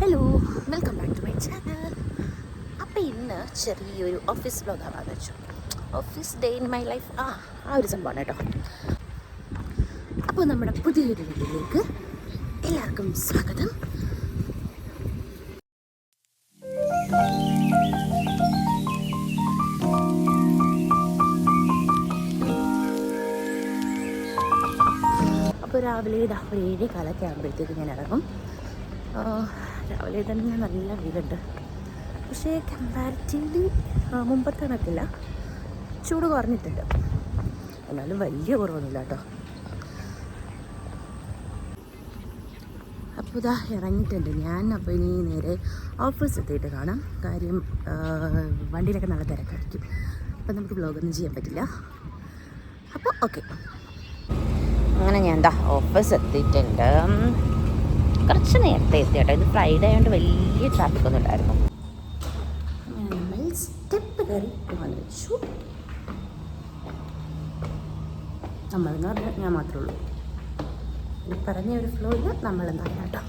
Hello welcome back to my channel അപ്പോൾ ഇന്ന് ചെറിയൊരു ഓഫീസ് വ്ലോഗ് ആവാന്ന് വെച്ചു. Office day in my life ആ ആ ഒരു സംഭവമാണ് കേട്ടോ. അപ്പോൾ നമ്മുടെ പുതിയൊരു വീഡിയോയിലേക്ക് എല്ലാവർക്കും സ്വാഗതം. അപ്പോൾ രാവിലെ ഒരു ഏഴ് കാലൊക്കെ ആകുമ്പോഴത്തേക്ക് ഞാൻ ഇറങ്ങും. രാവിലെ തന്നെ നല്ല വെയിലുണ്ട്. പക്ഷേ കമ്പാരിറ്റീവ്ലി മുമ്പത്തെ കണക്കില്ല. ചൂട് കുറഞ്ഞിട്ടുണ്ട്. എന്നാലും വലിയ കുറവൊന്നുമില്ല കേട്ടോ. അപ്പോൾ ഇതാ ഇറങ്ങിയിട്ടുണ്ട്. ഞാൻ അപ്പോൾ ഇനി നേരെ ഓഫീസ് എത്തിയിട്ട് കാണാം. കാര്യം വണ്ടിയിലൊക്കെ നല്ല തിരക്കായിരിക്കും. അപ്പം നമുക്ക് ബ്ലോഗൊന്നും ചെയ്യാൻ പറ്റില്ല. അപ്പോൾ ഓക്കെ അങ്ങനെ ഞാൻ എന്താ ഓഫീസ് എത്തിയിട്ടുണ്ട്. കുറച്ച് നേരത്തെ എത്തി കേട്ടോ. ഇത് ഫ്രൈഡേ ആയതുകൊണ്ട് വലിയ ട്രാഫിക് ഒന്നും ഉണ്ടായിരുന്നു സ്റ്റെപ്പ് കയറി വെച്ചു നമ്മളെന്ന് പറഞ്ഞാൽ ഞാൻ മാത്രമേ ഉള്ളൂ. ഈ പറഞ്ഞ ഒരു ഫ്ലോയിൽ നമ്മളെന്താണ് കേട്ടോ.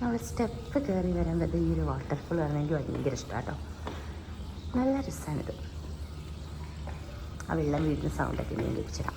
നമ്മൾ സ്റ്റെപ്പ് കയറി വരുമ്പോൾ ഈ ഒരു വാട്ടർഫോൾ കാണുന്നെങ്കിൽ ഭയങ്കര ഇഷ്ടമാണ് നല്ല രസമാണിത് ആ വെള്ളം വീഴുന്ന സൗണ്ടൊക്കെ ഞാൻ ലഭിച്ചിടാം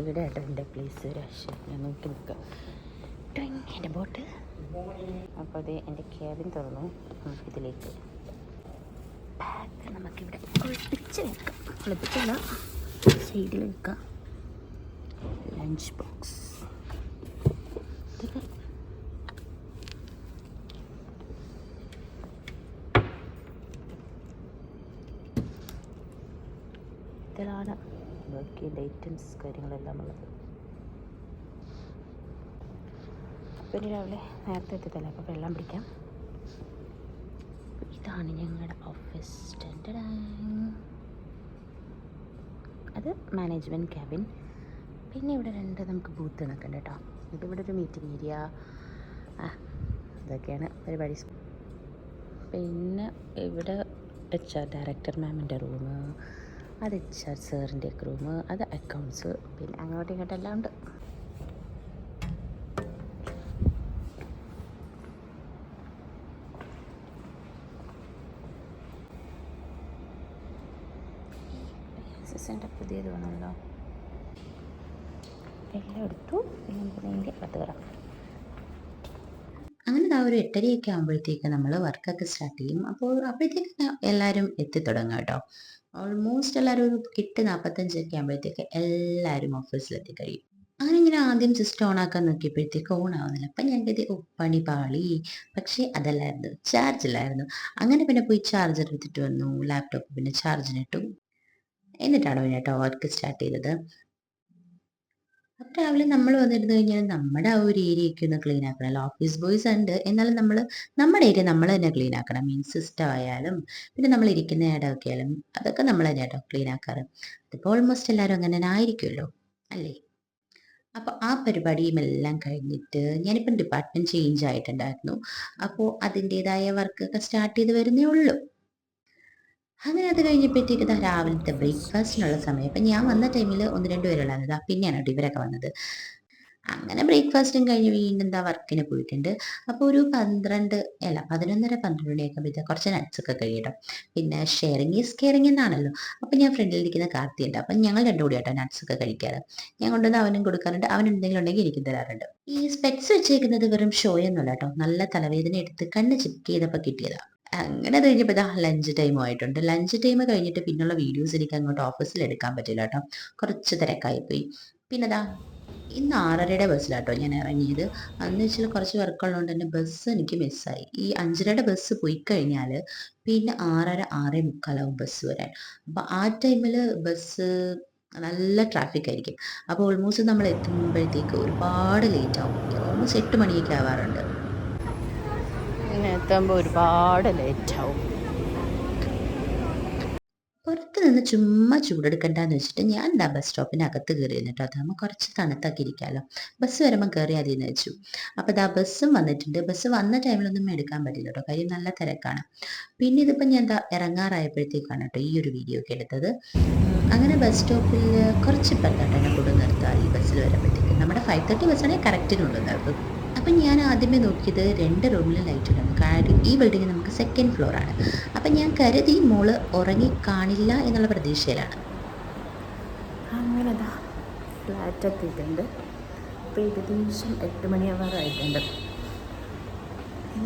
ഇവിടെ ആട്ടോ എന്റെ പ്ലേസ് രക്ഷ ഞാൻ നോക്കി നിൽക്കുക എന്റെ ബോട്ട് അപ്പോൾ അത് എന്റെ ക്യാബിൻ തുറന്നു. ഇതിലേക്ക്. ബാഗ് നമുക്കിവിടെ ഒളിപ്പിച്ച് വെക്കാം. ഒളിപ്പിച്ചല്ല സൈഡിൽ വെക്കാം. ലഞ്ച് ബോക്സ് ഇതൊക്കെ ബാക്കിയുള്ള ഐറ്റംസ് കാര്യങ്ങളെല്ലാം ഉള്ളത്. പിന്നെ രാവിലെ നേരത്തെ എത്തിയതല്ലേ അപ്പോൾ വെള്ളം പിടിക്കാം ഇതാണ് ഞങ്ങളുടെ ഓഫീസ് അത് മാനേജ്മെന്റ് ക്യാബിൻ പിന്നെ ഇവിടെ രണ്ട് നമുക്ക് ബൂത്ത് നിൽക്കണ്ട കേട്ടോ. ഇതിവിടെ ഒരു മീറ്റിംഗ് ഏരിയ ആ ഇതൊക്കെയാണ് പരിപാടി. പിന്നെ ഇവിടെ എച്ച് ആർ ഡയറക്ടർ മാമിന്റെ റൂം അത് എച്ച് ആർ സാറിന്റെ റൂം അത് അക്കൗണ്ട്സ് പിന്നെ അങ്ങോട്ടും ഇങ്ങോട്ടും എല്ലാം ഉണ്ട്. പുതിയത് വേണമല്ലോ. എല്ലാം എടുത്തു. പിന്നെ നമുക്ക് അങ്ങനെ ആ ഒരു എട്ടരയൊക്കെ ആകുമ്പോഴത്തേക്ക് നമ്മൾ വർക്കൊക്കെ സ്റ്റാർട്ട് ചെയ്യും. അപ്പോൾ അപ്പോഴത്തേക്ക് എല്ലാവരും എത്തിത്തുടങ്ങും കേട്ടോ. ഓൾമോസ്റ്റ് എല്ലാവരും ഒരു എട്ട് നാൽപ്പത്തഞ്ചൊക്കെ ആകുമ്പോഴത്തേക്ക് എല്ലാവരും ഓഫീസിലെത്തി കഴിയും. അങ്ങനെ ഇങ്ങനെ ആദ്യം സിസ്റ്റം ഓൺ ആക്കാൻ നോക്കിയപ്പോഴത്തേക്ക് ഓൺ ആവുന്നില്ല. അപ്പം ഞാൻ കരുതി "ഓ, പണി പാളി. പക്ഷേ അതല്ലായിരുന്നു. ചാർജ് ഇല്ലായിരുന്നു. അങ്ങനെ പിന്നെ പോയി ചാർജർ എടുത്തിട്ട് വന്നു. ലാപ്ടോപ്പ് പിന്നെ ചാർജിനിട്ടു എന്നിട്ടാണ് പിന്നെ കേട്ടോ വർക്ക് സ്റ്റാർട്ട് ചെയ്തത്. രാവിലെ നമ്മൾ വന്നിരുന്നു കഴിഞ്ഞാൽ നമ്മുടെ ആ ഒരു ഏരിയയൊക്കെ ഒന്ന് ക്ലീൻ ആക്കണമല്ലോ ഓഫീസ് ബോയ്സ് ഉണ്ട്. എന്നാലും നമ്മൾ നമ്മുടെ ഏരിയ നമ്മൾ തന്നെ ക്ലീൻ ആക്കണം. മീൻസ് സിസ്റ്റം ആയാലും പിന്നെ നമ്മൾ ഇരിക്കുന്ന ഇടമൊക്കെ ആയാലും അതൊക്കെ നമ്മൾ തന്നെ കേട്ടോ ക്ലീൻ ആക്കാറ്. അതിപ്പോൾ ഓൾമോസ്റ്റ് എല്ലാവരും അങ്ങനെ തന്നെ ആയിരിക്കുമല്ലോ അല്ലേ? അപ്പോൾ ആ പരിപാടിയും എല്ലാം കഴിഞ്ഞിട്ട് ഞാനിപ്പം ഡിപ്പാർട്ട്മെന്റ് ചേഞ്ച് ആയിട്ടുണ്ടായിരുന്നു. അപ്പോൾ അതിന്റെതായ വർക്കൊക്കെ സ്റ്റാർട്ട് ചെയ്ത് വരുന്നേ ഉള്ളൂ. അങ്ങനെ അത് കഴിഞ്ഞപ്പോഴത്തേക്ക് ഇതാ രാവിലത്തെ ബ്രേക്ക്ഫാസ്റ്റിനുള്ള സമയം. അപ്പം ഞാൻ വന്ന ടൈമിൽ ഒന്ന് രണ്ട് പേരുള്ളായിരുന്നു ഇതാ പിന്നെയാണ് കേട്ടോ ഇവരൊക്കെ വന്നത്. അങ്ങനെ ബ്രേക്ക്ഫാസ്റ്റും കഴിഞ്ഞ് വീണ്ടും എന്താ വർക്കിന് പോയിട്ടുണ്ട്. അപ്പോൾ ഒരു പന്ത്രണ്ട് അല്ല പതിനൊന്നര പന്ത്രണ്ട് മണിയൊക്കെ കുറച്ച് നച്ചൊക്കെ കഴിയട്ടോ. പിന്നെ ഷെയറിങ് ഈസ് കെയറിങ് എന്നാണല്ലോ. അപ്പം ഞാൻ ഫ്രണ്ടിലിരിക്കുന്ന കാർത്തിയുണ്ട്. അപ്പം ഞങ്ങൾ രണ്ടു കൂടി കേട്ടോ ഒക്കെ കഴിക്കാറ്. ഞാൻ കൊണ്ടുവന്ന് അവനും കൊടുക്കാറുണ്ട്. അവൻ എന്തെങ്കിലും ഉണ്ടെങ്കിൽ എനിക്ക് തരാറുണ്ട്. ഈ സ്പെക്സ് വെച്ചേക്കുന്നത് വെറും ഷോ എന്നല്ല കേട്ടോ. നല്ല തലവേദന എടുത്ത് കണ്ണ് ചിപ്പ് ചെയ്തപ്പോൾ കിട്ടിയതാ. അങ്ങനെ അത് കഴിഞ്ഞപ്പോൾ ഇതാ ലഞ്ച് ടൈം ആയിട്ടുണ്ട്. ലഞ്ച് ടൈം കഴിഞ്ഞിട്ട് പിന്നുള്ള വീഡിയോസ് എനിക്ക് അങ്ങോട്ട് ഓഫീസിൽ എടുക്കാൻ പറ്റില്ല കേട്ടോ. കുറച്ച് തിരക്കായി പോയി പിന്നെ ഇതാ ഇന്ന് ആറരയുടെ ബസ്സിലാട്ടോ ഞാൻ ഇറങ്ങിയത്. അന്ന് വെച്ചാൽ കുറച്ച് വർക്കുള്ളതുകൊണ്ട് തന്നെ ബസ് എനിക്ക് മിസ്സായി ഈ അഞ്ചരയുടെ ബസ് പോയി കഴിഞ്ഞാൽ പിന്നെ ആറര ആറേ മുക്കാലാവും ബസ് വരാൻ. അപ്പോൾ ആ ടൈമിൽ ബസ് നല്ല ട്രാഫിക് ആയിരിക്കും. അപ്പോൾ ഓൾമോസ്റ്റ് നമ്മൾ എത്തുമ്പോഴത്തേക്ക് ഒരുപാട് ലേറ്റ് ആവും. ഓൾമോസ്റ്റ് എട്ട് മണിയൊക്കെ ആവാറുണ്ട്. എത്തുമ്പോൾ ഒരുപാട് ലേറ്റ് ആവും. പുറത്ത് നിന്ന് ചുമ്മാ ചൂടെടുക്കണ്ടെന്ന് വെച്ചിട്ട് ഞാൻ എന്താ ബസ് സ്റ്റോപ്പിനകത്ത് കയറി അത് അതാകുമ്പോൾ കുറച്ച് തണുത്താക്കി ഇരിക്കാമല്ലോ ബസ് വരുമ്പോൾ കയറി അതിന്ന് വെച്ചു. അപ്പോൾ ഇതാ ബസ്സും വന്നിട്ടുണ്ട്. ബസ് വന്ന ടൈമിലൊന്നും എടുക്കാൻ പറ്റില്ല കേട്ടോ കാര്യം നല്ല തിരക്കാണ്. പിന്നെ ഇതിപ്പോൾ ഞാൻ എന്താ ഇറങ്ങാറായപ്പോഴത്തേക്കാണ് കേട്ടോ ഈ ഒരു വീഡിയോ ഒക്കെ എടുത്തത്. അങ്ങനെ ബസ് സ്റ്റോപ്പിൽ കുറച്ച് പെട്ടെന്ന് എന്നെ കൊണ്ട് നിർത്തുക ഈ ബസ്സിൽ വരുമ്പോഴത്തേക്ക്. നമ്മുടെ ഫൈവ് തേർട്ടി ബസ്സാണെങ്കിൽ കറക്റ്റിനുള്ളിൽ നിർത്തും അപ്പം ഞാൻ ആദ്യമേ നോക്കിയത് രണ്ട് റൂമിൽ ലൈറ്റ് ഇടണം. കാര്യം ഈ ബിൽഡിംഗ് നമുക്ക് സെക്കൻഡ് ഫ്ലോറാണ് അപ്പം ഞാൻ കരുതി മോൾ ഉറങ്ങി കാണില്ല എന്നുള്ള പ്രതീക്ഷയിലാണ്. അങ്ങനെ ദാ ഫ്ലാറ്റ് എത്തിയിട്ടുണ്ട് അപ്പോൾ ഏകദേശം എട്ട് മണിയാവാറായിട്ടുണ്ട്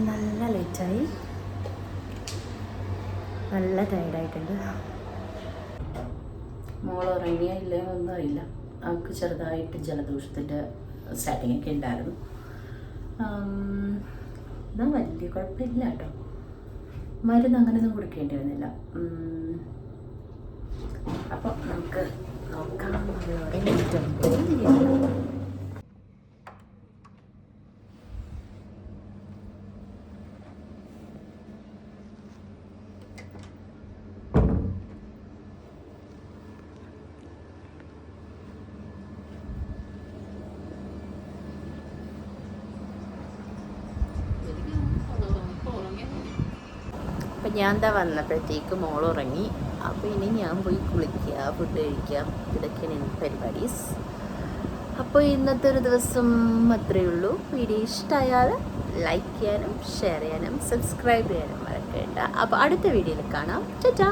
നല്ല ലേറ്റായി നല്ല ടയർഡായിട്ടുണ്ട് മോൾ ഉറങ്ങിയ ഇല്ലയോ ഒന്നും അറിയില്ല. അവൾക്ക് ചെറുതായിട്ട് ജലദോഷത്തിന്റെ സെറ്റിംഗ് ഒക്കെ ഉണ്ടായിരുന്നു. എന്നാൽ വലിയ കുഴപ്പമില്ല കേട്ടോ മരുന്ന് അങ്ങനെയൊന്നും കൊടുക്കേണ്ടി വന്നില്ല. അപ്പോൾ നമുക്ക് നോക്കാം ലേറ്റ് അപ്പം ഞാൻ എന്താ വന്നപ്പോഴത്തേക്ക് മോൾ ഉറങ്ങി അപ്പോൾ ഇനി ഞാൻ പോയി കുളിക്കുക ഫുഡ് കഴിക്കുക ഇതൊക്കെയാണ് എന്റെ പരിപാടീസ്. അപ്പോൾ ഇന്നത്തെ ഒരു ദിവസം അത്രയേ ഉള്ളൂ. വീഡിയോ ഇഷ്ടമായാൽ ലൈക്ക് ചെയ്യാനും ഷെയർ ചെയ്യാനും സബ്സ്ക്രൈബ് ചെയ്യാനും മറക്കേണ്ട. അപ്പോൾ അടുത്ത വീഡിയോയിൽ കാണാം. ചേട്ടാ